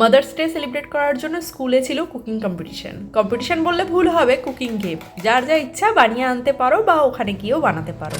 Mother's day celebrate করার জন্য স্কুলে ছিল কুকিং কম্পিটিশন কম্পিটিশন বললে ভুল হবে কুকিং গেম যার যা ইচ্ছা বানিয়ে আনতে পারো বা ওখানে গিয়েও বানাতে পারো।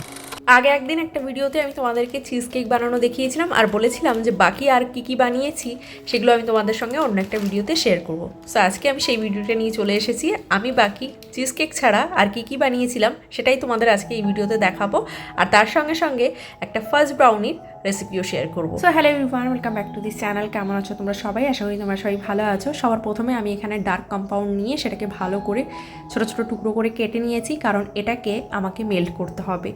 আগে একদিন একটা ভিডিওতে আমি তোমাদেরকে চিজ কেক বানানো দেখিয়েছিলাম আর বলেছিলাম যে বাকি আর কি কি বানিয়েছি সেগুলো আমি তোমাদের সঙ্গে অন্য একটা ভিডিওতে শেয়ার করব। সো আজকে আমি সেই ভিডিওটা নিয়ে চলে এসেছি। আমি বাকি চিজ কেক ছাড়া আর কি কি বানিয়েছিলাম সেটাই তোমাদের আজকে এই ভিডিওতে দেখাবো। আর তার সঙ্গে সঙ্গে একটা ফার্স্ট ব্রাউনির রেসিপিও শেয়ার করব। So hello everyone welcome back to this channel কেমন আছো তোমরা সবাই? আশা করি তোমরা সবাই ভালো আছো। সবার প্রথমে আমি এখানে ডার্ক কম্পাউন্ড নিয়ে সেটাকে ভালো করে ছোট ছোট টুকরো করে কেটে নিয়েছি, কারণ এটাকে আমাকে মেল্ট করতে হবে।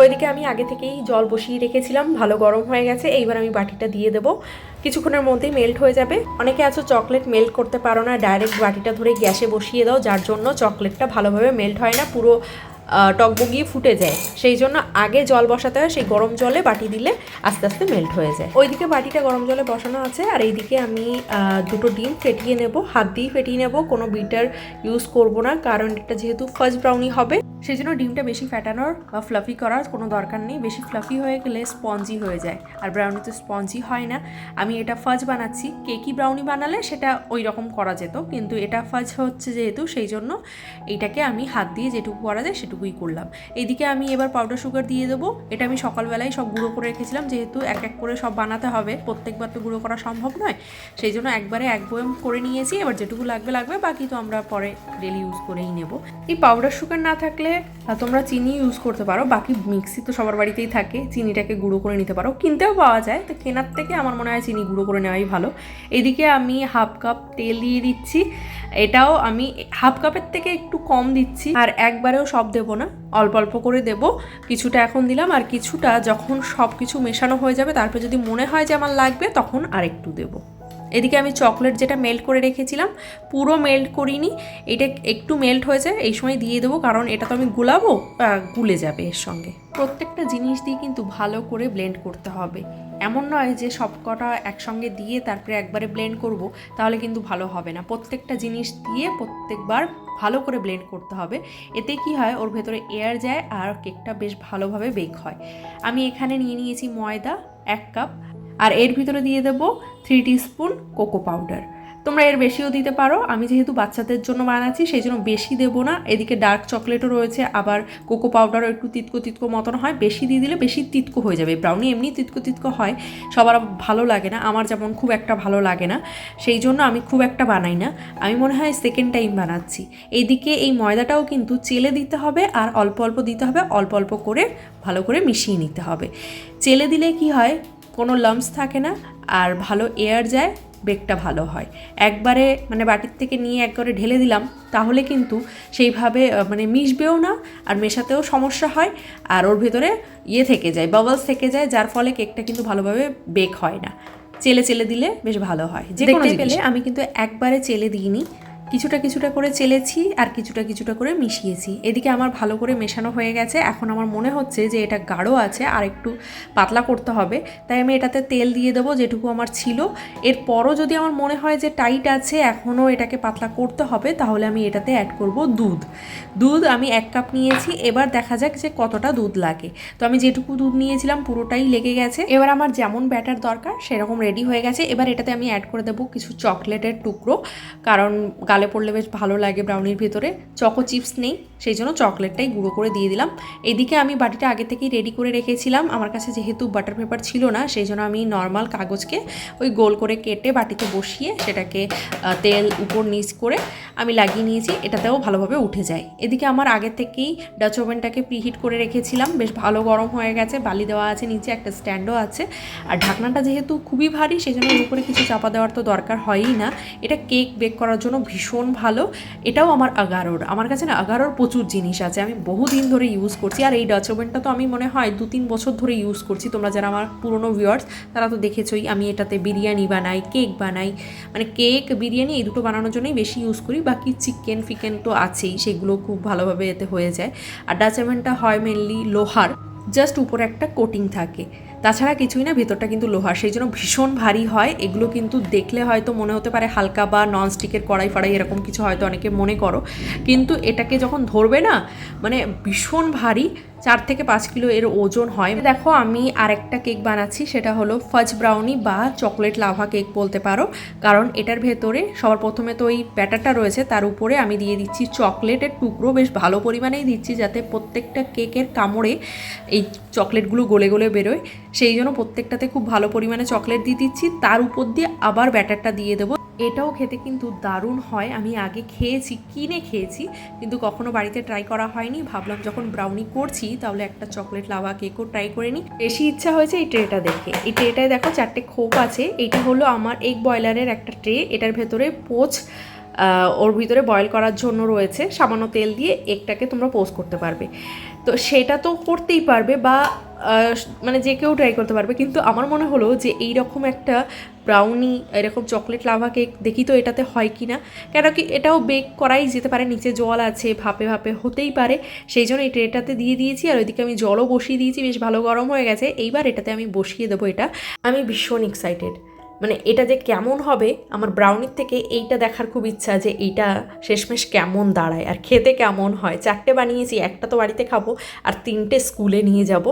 ওইদিকে আমি আগে থেকেই জল বসিয়ে রেখেছিলাম, ভালো গরম হয়ে গেছে। এইবার আমি বাটিটা দিয়ে দেবো। কিছুক্ষণের মধ্যেই মেল্ট হয়ে যাবে। অনেকে আছো চকলেট মেল্ট করতে পারো না ডাইরেক্ট বাটিটা ধরে গ্যাসে বসিয়ে দাও, যার জন্য চকলেটটা ভালোভাবে মেল্ট হয় না। পুরো টকবগিয়ে ফুটে যায়। সেই জন্য আগে জল বসাতে হয়, সেই গরম জলে বাটি দিলে আস্তে আস্তে মেল্ট হয়ে যায়। ওইদিকে বাটিটা গরম জলে বসানো আছে, আর এইদিকে আমি দুটো ডিম ফেটিয়ে নেব। হাত দিয়ে ফেটিয়ে নেব, কোনো বিটার ইউজ করব না, কারণ এটা যেহেতু ফার্স্ট ব্রাউনি হবে। সেই জন্য ডিমটা বেশি ফ্যাটানোর বা ফ্লাফি করার কোনো দরকার নেই। বেশি ফ্লাফি হয়ে গেলে স্পঞ্জি হয়ে যায়। আর ব্রাউনি তো স্পঞ্জি হয় না। আমি এটা ফাজ বানাচ্ছি। কেকি ব্রাউনি বানালে সেটা ওই রকম করা যেত। কিন্তু এটা ফাজ হচ্ছে যেহেতু, সেই জন্য এইটাকে আমি হাত দিয়ে যেটুকু করা যায় সেটুকুই করলাম। এইদিকে আমি এবার পাউডার সুগার দিয়ে দেবো। এটা আমি সকালবেলায় সব গুঁড়ো করে রেখেছিলাম। যেহেতু এক এক করে সব বানাতে হবে। প্রত্যেকবার তো গুঁড়ো করা সম্ভব নয়। সেই জন্য একবারে এক বয়ম করে নিয়েছি। এবার যেটুকু লাগবে লাগবে। বাকি তো আমরা পরে ডেলি ইউজ করেই নেব। এই পাউডার সুগার না থাকলে আহ, তোমরা চিনি ইউজ করতে পারো। বাকি মিক্সি তো সবার বাড়িতেই থাকে। চিনিটাকে গুঁড়ো করে নিতে পারো। কিনতেও পাওয়া যায় তো কেনার থেকে আমার মনে হয় চিনি গুঁড়ো করে নেওয়াই ভালো। এদিকে আমি হাফ কাপ তেল দিয়ে দিচ্ছি। এটাও আমি হাফ কাপের থেকে একটু কম দিচ্ছি। আর একবারেও সব দেবো না। অল্প অল্প করে দেব। কিছুটা এখন দিলাম। আর কিছুটা যখন সব কিছু মেশানো হয়ে যাবে তারপর যদি মনে হয় যে আমার লাগবে তখন আর একটু দেবো। এদিকে আমি চকলেট যেটা মেল্ট করে রেখেছিলাম, পুরো মেল্ট করিনি, এটা একটু মেল্ট হয়েছে এই সময় দিয়ে দেবো কারণ এটা তো আমি গুলাবো গুলে যাবে এর সঙ্গে। প্রত্যেকটা জিনিস দিয়ে কিন্তু ভালো করে ব্লেন্ড করতে হবে। এমন নয় যে সব কটা একসঙ্গে দিয়ে তারপরে একবারে ব্লেন্ড করব, তাহলে কিন্তু ভালো হবে না। প্রত্যেকটা জিনিস দিয়ে প্রত্যেকবার ভালো করে ব্লেন্ড করতে হবে। এতে কি হয়, ওর ভেতরে এয়ার যায় আর কেকটা বেশ ভালোভাবে বেক হয়। আমি এখানে নিয়ে নিয়েছি ময়দা, এক কাপ আর এর ভিতরে দিয়ে দেবো থ্রি স্পুন কোকো পাউডার তোমরা এর বেশিও দিতে পারো। আমি যেহেতু বাচ্চাদের জন্য বানাচ্ছি সেই জন্য বেশি দেবো না। এদিকে ডার্ক চকলেটও রয়েছে, আবার কোকো পাউডারও একটু তিতকো তিতকো মতন হয়। বেশি দিয়ে দিলে বেশি তিতকো হয়ে যাবে। ব্রাউনি এমনি তিতকো তিতকো হয়। সবার ভালো লাগে না। আমার যেমন খুব একটা ভালো লাগে না। সেই জন্য আমি খুব একটা বানাই না। আমি মনে হয় সেকেন্ড টাইম বানাচ্ছি। এদিকে এই ময়দাটাও কিন্তু চেলে দিতে হবে আর অল্প অল্প দিতে হবে। অল্প অল্প করে ভালো করে মিশিয়ে নিতে হবে। চেলে দিলে কি হয়? কোনো লাম্পস থাকে না আর ভালো এয়ার যায় বেকটা ভালো হয়। একবারে মানে বাটির থেকে নিয়ে একবারে ঢেলে দিলাম তাহলে কিন্তু সেইভাবে মানে মিশবেও না আর মেশাতেও সমস্যা হয় আর ওর ভেতরে ইয়ে থেকে যায় বাবলস থেকে যায় যার ফলে কেকটা কিন্তু ভালোভাবে বেক হয় না। চেলে চেলে দিলে বেশ ভালো হয়। যে কোনো পেলে আমি কিন্তু একবারে চেলে দিইনি। কিছুটা কিছুটা করে চেলেছি আর কিছুটা কিছুটা করে মিশিয়েছি। এদিকে আমার ভালো করে মেশানো হয়ে গেছে। এখন আমার মনে হচ্ছে যে এটা গাঢ় আছে, আর একটু পাতলা করতে হবে। তাই আমি এটাতে তেল দিয়ে দেবো যেটুকু আমার ছিল। এরপরও যদি আমার মনে হয় যে টাইট আছে, এখনও এটাকে পাতলা করতে হবে, তাহলে আমি এটাতে অ্যাড করব দুধ। দুধ আমি এক কাপ নিয়েছি। এবার দেখা যাক যে কতটা দুধ লাগে। তো আমি যেটুকু দুধ নিয়েছিলাম, পুরোটাই লেগে গেছে। এবার আমার যেমন ব্যাটার দরকার, সেরকম রেডি হয়ে গেছে। এবার এটাতে আমি অ্যাড করে দেবো কিছু চকলেটের টুকরো। কারণ গালে পড়লে বেশ ভালো লাগে ব্রাউনির ভিতরে। চকো চিপস নেই, সেই জন্য চকলেটটাই গুঁড়ো করে দিয়ে দিলাম। এদিকে আমি বাটিটা আগে থেকেই রেডি করে রেখেছিলাম। আমার কাছে যেহেতু বাটার পেপার ছিল না, সেই জন্য আমি নর্মাল কাগজকে ওই গোল করে কেটে বাটিতে বসিয়ে সেটাকে তেল উপর নিচ করে আমি লাগিয়ে নিয়েছি। এটাতেও ভালোভাবে উঠে যায়। এদিকে আমার আগে থেকেই ডাচ ওভেনটাকে প্রিহিট করে রেখেছিলাম। বেশ ভালো গরম হয়ে গেছে, বালি দেওয়া আছে, নিচে একটা স্ট্যান্ডও আছে। আর ঢাকনাটা যেহেতু খুবই ভারী, সেই জন্য এর উপরে কিছু চাপা দেওয়ার তো দরকার হয়ই না। এটা কেক বেক করার জন্য ভীষণ ভালো। এটাও আমার আগারোর আমার কাছে না আগারোর প্রচুর জিনিস আছে। আমি বহুদিন ধরে ইউজ করছি। আর এই ডাচ ওভেনটা তো আমি মনে হয় দু তিন বছর ধরে ইউজ করছি। তোমরা যারা আমার পুরনো ভিউয়ার্স তারা তো দেখেছোই। আমি এটাতে বিরিয়ানি বানাই কেক বানাই। মানে কেক বিরিয়ানি এই দুটো বানানোর জন্যই বেশি ইউজ করি। বাকি চিকেন ফিকেন তো আছেই। সেগুলো খুব ভালোভাবে এতে হয়ে যায়। আর ডাচ ওভেনটা হয় মেনলি লোহার। জাস্ট উপরে একটা কোটিং থাকে। তাছাড়া কিছুই না, ভেতরটা কিন্তু লোহার। সেই জন্য ভীষণ ভারী হয়। এগুলো কিন্তু দেখলে হয়তো মনে হতে পারে হালকা বা ননস্টিকের কড়াই ফড়াই এরকম কিছু হয়তো অনেকে মনে করো। কিন্তু এটাকে যখন ধরবে না মানে ভীষণ ভারী। চার থেকে পাঁচ কিলো এর ওজন হয়। দেখো, আমি আরেকটা কেক বানাচ্ছি, সেটা হলো ফাজ ব্রাউনি বা চকলেট লাভা কেক বলতে পারো। কারণ এটার ভেতরে সবার প্রথমে তো ওই ব্যাটারটা রয়েছে, তার উপরে আমি দিয়ে দিচ্ছি চকলেটের টুকরো। বেশ ভালো পরিমাণেই দিচ্ছি যাতে প্রত্যেকটা কেকের কামড়ে এই চকলেটগুলো গলে গলে বেরোয়। সেই জন্য প্রত্যেকটাতে খুব ভালো পরিমাণে চকলেট দিয়ে দিচ্ছি। তার উপর দিয়ে আবার ব্যাটারটা দিয়ে দেবো। এটাও খেতে কিন্তু দারুণ হয়। আমি আগে খেয়েছি, কিনে খেয়েছি, কিন্তু কখনো বাড়িতে ট্রাই করা হয়নি। ভাবলাম যখন ব্রাউনি করছি, তাহলে একটা চকলেট লাভা কেকও ট্রাই করে নিই। বেশি ইচ্ছা হয়েছে এই ট্রেটা দেখে। এই ট্রেটায় দেখো চারটে খোপ আছে। এটা হলো আমার এগ বয়লারের একটা ট্রে এটার ভেতরে পোচ ওর ভিতরে বয়েল করার জন্য রয়েছে। সামান্য তেল দিয়ে এগটাকে তোমরা পোস্ট করতে পারবে। তো সেটা তো করতেই পারবে বা মানে যে কেউ ট্রাই করতে পারবে। কিন্তু আমার মনে হলো যে এই রকম একটা ব্রাউনি এরকম চকলেট লাভা কেক দেখি তো এটাতে হয় কি না। কেন কি এটাও বেক করাই যেতে পারে, নিচে জল আছে, ভাপে ভাপে হতেই পারে। সেই জন্য এই ট্রেটাতে দিয়ে দিয়েছি, আর ওইদিকে আমি জলও বসিয়ে দিয়েছি, বেশ ভালো গরম হয়ে গেছে। এইবার এটাতে আমি বসিয়ে দেবো এটা। আমি ভীষণ এক্সাইটেড মানে এটা যে কেমন হবে, আমার ব্রাউনির থেকে এইটা দেখার খুব ইচ্ছা যে এইটা শেষমেশ কেমন দাঁড়ায় আর খেতে কেমন হয়। চারটে বানিয়েছি, একটা তো বাড়িতে খাব আর তিনটে স্কুলে নিয়ে যাব।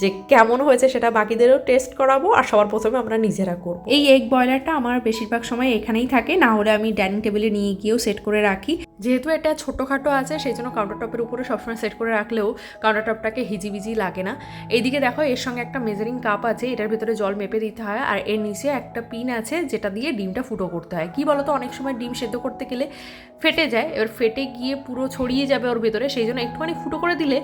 যে কেমন হয়েছে সেটা বাকিদেরও টেস্ট করাবো আর সবার প্রথমে আমরা নিজেরা করব। এই এগ ব্রয়লারটা আমার বেশিরভাগ সময় এখানেই থাকে, না হলে আমি ডাইনিং টেবিলে নিয়ে গিয়েও সেট করে রাখি। যেহেতু এটা ছোটোখাটো আছে, সেই জন্য কাউন্টার টপের উপরে সবসময় সেট করে রাখলেও কাউন্টার টপটাকে হিজিবিজি লাগে না। এইদিকে দেখো, এর সঙ্গে একটা মেজারিং কাপ আছে, এটার ভিতরে জল মেপে দিতে হয়, আর এর নিচে একটা পিন আছে, যেটা দিয়ে ডিমটা ফুটো করতে হয়। কি বলতো, অনেক সময় ডিম সেদ্ধ করতে গেলে ফেটে যায়, এবার ফেটে গিয়ে পুরো ছড়িয়ে যাবে ওর ভেতরে, সেই জন্য একটুখানি ফুটো করে দিলে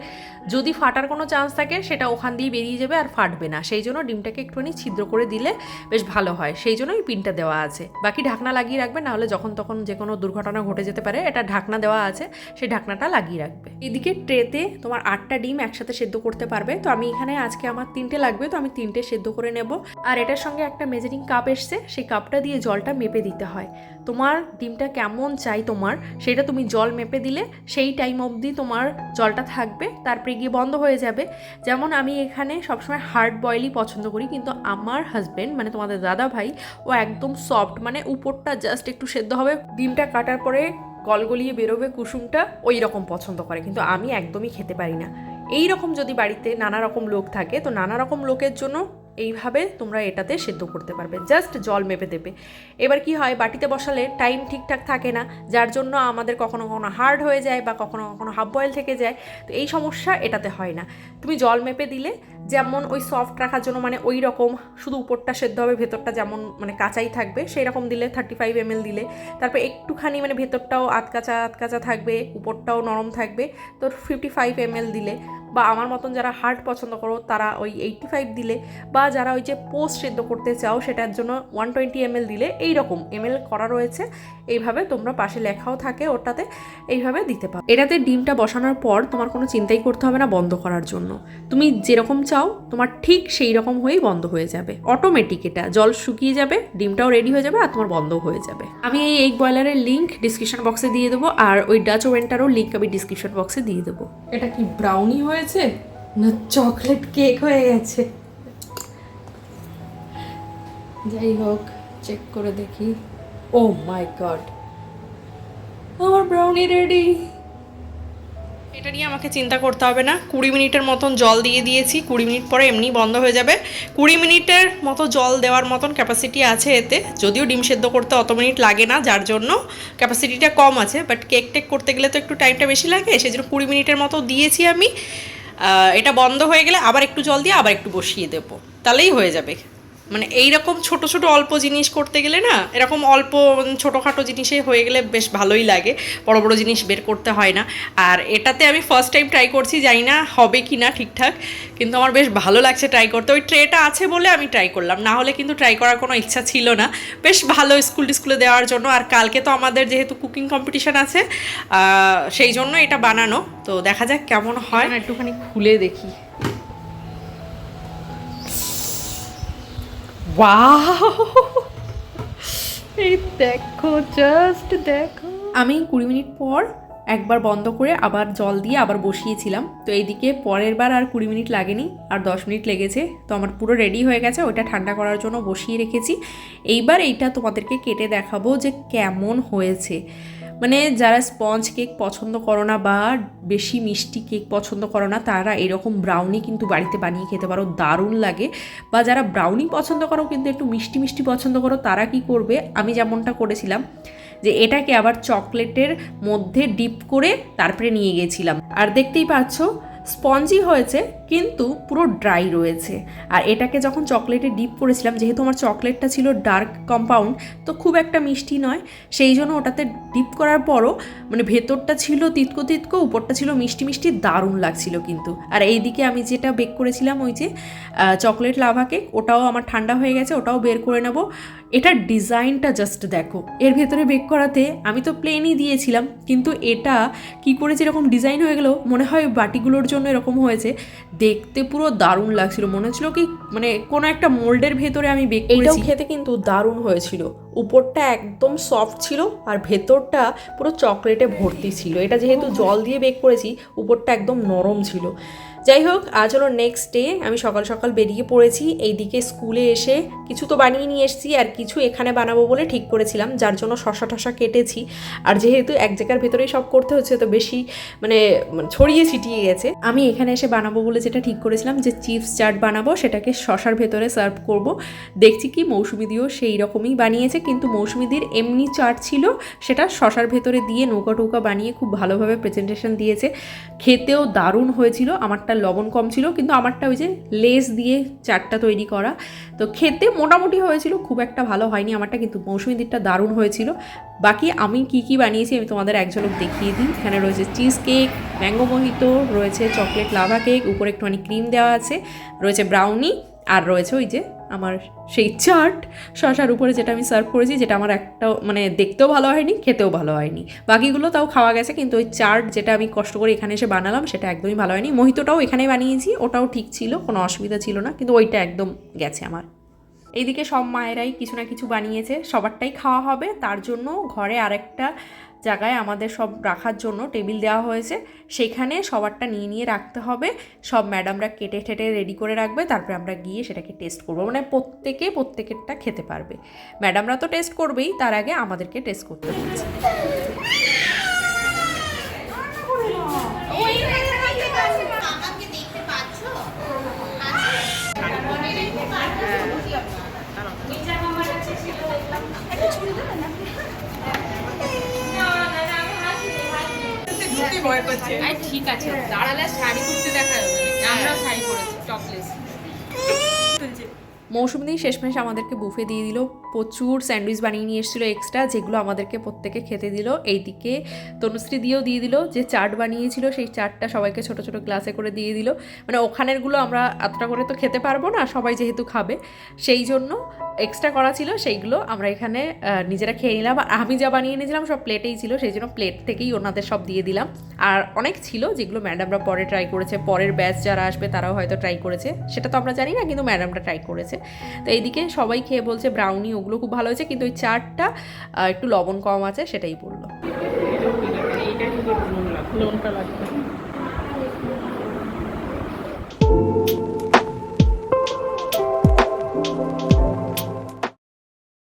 যদি ফাটার কোনো চান্স থাকে, সেটা ওখান দিয়ে বেরিয়ে যাবে আর ফাটবে না। সেই জন্য ডিমটাকে একটুখানি ছিদ্র করে দিলে বেশ ভালো হয়। সেই জন্য ওই পিনটা দেওয়া আছে। বাকি ঢাকনা লাগিয়ে রাখবে, নাহলে যখন তখন যে কোনো দুর্ঘটনা ঘটে যেতে পারে, এটা ঢাকনা দেওয়া আছে, সেই ঢাকনাটা লাগিয়ে রাখবে। এদিকে ট্রেতে তোমার আটটা ডিম একসাথে সেদ্ধ করতে পারবে। তো আমি এখানে আজকে আমার তিনটে লাগবে, তো আমি তিনটে সেদ্ধ করে নেব। আর এটার সঙ্গে একটা মেজারিং কাপ এসছে, সেই কাপটা দিয়ে জলটা মেপে দিতে হয়। তোমার ডিমটা কেমন চাই তোমার, সেটা তুমি জল মেপে দিলে সেই টাইম অবধি তোমার জলটা থাকবে তারপরে গিয়ে বন্ধ হয়ে যাবে। যেমন আমি এখানে সবসময় হার্ড বয়েলই পছন্দ করি, কিন্তু আমার হাজব্যান্ড মানে তোমাদের দাদা ভাই ও একদম সফট মানে উপরটা জাস্ট একটু সেদ্ধ হবে। ডিমটা কাটার পরে গলগলিয়ে বেরোবে কুসুমটা ওই রকম পছন্দ করে, কিন্তু আমি একদমই খেতে পারি না। এই রকম যদি বাড়িতে নানা রকম লোক থাকে, তো নানা রকম লোকের জন্য এইভাবে তোমরা এটাতে সেদ্ধ করতে পারবে। জাস্ট জল মেপে দেবে। এবার কি হয়, বাটিতে বসালে টাইম ঠিকঠাক থাকে না, যার জন্য আমাদের কখনো কখনো হার্ড হয়ে যায় বা কখনো কখনো হাফ বয়েল থেকে যায়। তো এই সমস্যা এটাতে হয় না। তুমি জল মেপে দিলে যেমন ওই সফট রাখার জন্য মানে ওই রকম, শুধু উপরটা সেদ্ধ হবে, ভেতরটা যেমন মানে কাঁচাই থাকবে সেই রকম দিলে থার্টি ফাইভ এম দিলে। তারপর একটুখানি মানে ভেতরটাও আতকাচা আতকাচা থাকবে, উপরটাও নরম থাকবে। তো ফিফটি ফাইভ এম দিলে। বা আমার মতন যারা হার্ড পছন্দ করো, তারা ওই এইটটি ফাইভ দিলে বা যারা ওই যে পোস্ট সেদ্ধ করতে চাও, সেটার জন্য ওয়ান টোয়েন্টি এমএল দিলে এই রকম এমএল করা রয়েছে। এইভাবে তোমরা পাশে লেখাও থাকে ওটাতে, এইভাবে দিতে পারো। এটাতে ডিমটা বসানোর পর তোমার কোনো চিন্তাই করতে হবে না বন্ধ করার জন্য। তুমি যেরকম চাও, তোমার ঠিক সেই রকম হয়েই বন্ধ হয়ে যাবে। অটোমেটিক এটা। জল শুকিয়ে যাবে, ডিমটাও রেডি হয়ে যাবে আর তোমার বন্ধ হয়ে যাবে। আমি এই এগ বয়লারের লিঙ্ক ডিসক্রিপশন বক্সে দিয়ে দেবো আর ওই ডাচ ওভেনটারও লিঙ্ক আমি ডিসক্রিপশন বক্সে দিয়ে দেবো। এটা কি ব্রাউনি হয়েছে? না চকলেট কেক হয়ে গেছে। যাই হোক চেক করে দেখি। ও মাই গড আমার ব্রাউনি রেডি এটা নিয়ে আমাকে চিন্তা করতে হবে না। কুড়ি মিনিটের মতন জল দিয়ে দিয়েছি, কুড়ি মিনিট পরে এমনি বন্ধ হয়ে যাবে। কুড়ি মিনিটের মতো জল দেওয়ার মতন ক্যাপাসিটি আছে এতে। যদিও ডিম সেদ্ধ করতে অত মিনিট লাগে না, যার জন্য ক্যাপাসিটিটা কম আছে বাট কেক টেক করতে গেলে তো একটু টাইমটা বেশি লাগে সেই জন্য কুড়ি মিনিটের মতো দিয়েছি আমি। এটা বন্ধ হয়ে গেলে আবার একটু জল দিয়ে আবার একটু বসিয়ে দেবো। তাহলেই হয়ে যাবে। মানে এইরকম ছোট ছোট অল্প জিনিস করতে গেলে না, এরকম অল্প, ছোটোখাটো জিনিসে হয়ে গেলে বেশ ভালোই লাগে। বড় বড় জিনিস বের করতে হয় না। আর এটাতে আমি ফার্স্ট টাইম ট্রাই করছি, জানি না হবে কি না ঠিকঠাক, কিন্তু আমার বেশ ভালো লাগছে ট্রাই করতে। ওই ট্রেটা আছে বলে আমি ট্রাই করলাম, না হলে কিন্তু ট্রাই করার কোনো ইচ্ছা ছিল না। বেশ ভালো স্কুল টিস্কুলে দেওয়ার জন্য, আর কালকে তো আমাদের যেহেতু কুকিং কম্পিটিশান আছে সেই জন্য এটা বানানো। তো দেখা যাক কেমন হয়। একটুখানি খুলে দেখি। এই দেখো জাস্ট দেখো। আমি কুড়ি মিনিট পর একবার বন্ধ করে আবার জল দিয়ে আবার বসিয়েছিলাম। তো এইদিকে পরের বার আর কুড়ি মিনিট লাগেনি, আর দশ মিনিট লেগেছে। তো আমার পুরো রেডি হয়ে গেছে ওইটা ঠান্ডা করার জন্য বসিয়ে রেখেছি। এইবার এইটা তোমাদেরকে কেটে দেখাবো যে কেমন হয়েছে। মানে যারা স্পঞ্জ কেক পছন্দ করো না বা বেশি মিষ্টি কেক পছন্দ করো না, তারা এরকম ব্রাউনি কিন্তু বাড়িতে বানিয়ে খেতে পারো, দারুণ লাগে। বা যারা ব্রাউনি পছন্দ করো কিন্তু একটু মিষ্টি মিষ্টি পছন্দ করো, তারা কি করবে? আমি যেমনটা করেছিলাম যে এটাকে আবার চকলেটের মধ্যে ডিপ করে তারপরে নিয়ে গেছিলাম। আর দেখতেই পাচ্ছ স্পঞ্জি হয়েছে, কিন্তু পুরো ড্রাই রয়েছে। আর এটাকে যখন চকলেটে ডিপ করেছিলাম, যেহেতু আমার চকলেটটা ছিল ডার্ক কম্পাউন্ড, তো খুব একটা মিষ্টি নয়। সেই জন্য ওটাতে ডিপ করার পরও মানে ভেতরটা ছিল তিতকো তিতকো, উপরটা ছিল মিষ্টি মিষ্টি, দারুণ লাগছিল কিন্তু। আর এইদিকে আমি যেটা বেক করেছিলাম ওই যে চকলেট লাভা কেক, ওটাও আমার ঠান্ডা হয়ে গেছে, ওটাও বের করে নেব। এটার ডিজাইনটা জাস্ট দেখো। এর ভেতরে বেক করাতে আমি তো প্লেনই দিয়েছিলাম, কিন্তু এটা কি করে যেরকম ডিজাইন হয়ে গেল, মনে হয় বাটিগুলোর জন্য এরকম হয়েছে। দেখতে পুরো দারুণ লাগছিল। মনে হচ্ছিল কি মানে কোনো একটা মোল্ডের ভেতরে আমি বেক এইটাও খেতে কিন্তু দারুণ হয়েছিল। উপরটা একদম সফট ছিল আর ভেতরটা পুরো চকলেটে ভর্তি ছিল। এটা যেহেতু জল দিয়ে বেক করেছি উপরটা একদম নরম ছিল। যাই হোক, আজ হলো নেক্সট ডে আমি সকাল সকাল বেরিয়ে পড়েছি, এইদিকে স্কুলে এসে কিছু তো বানিয়ে নিয়ে এসেছি আর কিছু এখানে বানাবো বলে ঠিক করেছিলাম, যার জন্য শশা টশা কেটেছি। আর যেহেতু এক জায়গার ভেতরেই সব করতে হচ্ছে, তো বেশি মানে ছড়িয়ে ছিটিয়ে গেছে। আমি এখানে এসে বানাবো বলে যেটা ঠিক করেছিলাম, যে চিপস চাট বানাবো, সেটাকে শশার ভেতরে সার্ভ করব। দেখছি কি মৌসুমি দিয়েও সেই রকমই বানিয়েছে, কিন্তু মৌসুমিদির এমনি চাট ছিল, সেটা শশার ভেতরে দিয়ে নৌকা টৌকা বানিয়ে খুব ভালোভাবে প্রেজেন্টেশন দিয়েছে। খেতেও দারুণ হয়েছিল, আমারটা লবণ কম ছিল, কিন্তু আমারটা ওই যে লেস দিয়ে চাটটা তৈরি করা। তো খেতে মোটামুটি হয়েছিল, খুব একটা ভালো হয়নি আমারটা, কিন্তু মৌসুমিদিরটা দারুণ হয়েছিল। বাকি আমি কি কি বানিয়েছি আমি তোমাদের এক ঝলক দেখিয়ে দিই। এখানে রয়েছে চিজ কেক ম্যাঙ্গো মোহিতো, রয়েছে চকলেট লাভা কেক, উপরে একটুখানি ক্রিম দেওয়া আছে, রয়েছে ব্রাউনি, আর রয়েছে ওই যে আমার সেই চাট, শশার উপরে যেটা আমি সার্ভ করেছি, যেটা আমার একটাও মানে দেখতেও ভালো হয়নি, খেতেও ভালো হয়নি। বাকিগুলো তাও খাওয়া গেছে, কিন্তু ওই চাট যেটা আমি কষ্ট করে এখানে এসে বানালাম, সেটা একদমই ভালো হয়নি। মোহিতটাও এখানেই বানিয়েছি, ওটাও ঠিক ছিল, কোনো অসুবিধা ছিল না, কিন্তু ওইটা একদম গেছে আমার। এইদিকে সব মায়েরাই কিছু না কিছু বানিয়েছে, সবারটাই খাওয়া হবে, তার জন্য ঘরে আরেকটা জায়গায় আমাদের সব রাখার জন্য টেবিল দেওয়া হয়েছে। সেখানে সবারটা নিয়ে নিয়ে রাখতে হবে। সব ম্যাডামরা কেটে ঠেটে রেডি করে রাখবে। তারপরে আমরা গিয়ে সেটাকে টেস্ট করব। মানে প্রত্যেকে প্রত্যেকেরটা খেতে পারবে। ম্যাডামরা তো টেস্ট করবেই। তার আগে আমাদেরকে টেস্ট করতে বলছে। ঠিক আছে দাঁড়ালে শাড়ি পরতে দেখা যাবে। আমরাও শাড়ি পরেছি টপলেস মৌসুমি শেষমেশ আমাদেরকে বুফে দিয়ে দিল। প্রচুর স্যান্ডউইচ বানিয়ে নিয়ে এসেছিল এক্সট্রা যেগুলো আমাদেরকে প্রত্যেকে খেতে দিল। এইদিকে তনুশ্রী দিয়েও দিয়ে দিল, যে চাট বানিয়েছিল সেই চাটটা সবাইকে ছোট ছোট গ্লাসে করে দিয়ে দিল। মানে ওখানেরগুলো আমরা এতটা করে তো খেতে পারব না, সবাই যেহেতু খাবে। সেই জন্য এক্সট্রা করা ছিল, সেইগুলো আমরা এখানে নিজেরা খেয়ে নিলাম। আর আমি যা বানিয়ে নিয়েছিলাম সব প্লেটেই ছিল, সেই জন্য প্লেট থেকেই ওনাদের সব দিয়ে দিলাম। আর অনেক ছিল যেগুলো ম্যাডামরা পরে ট্রাই করেছে। পরের ব্যাচ যারা আসবে তারাও হয়তো ট্রাই করেছে। সেটা তো আমরা জানি না, কিন্তু ম্যাডামটা ট্রাই করেছে। তো এইদিকে সবাই খেয়ে বলছে ব্রাউনি ওগুলো খুব ভালো হয়েছে কিন্তু ওই চাটটা আহ, একটু লবণ কম আছে সেটাই বলল লাগবে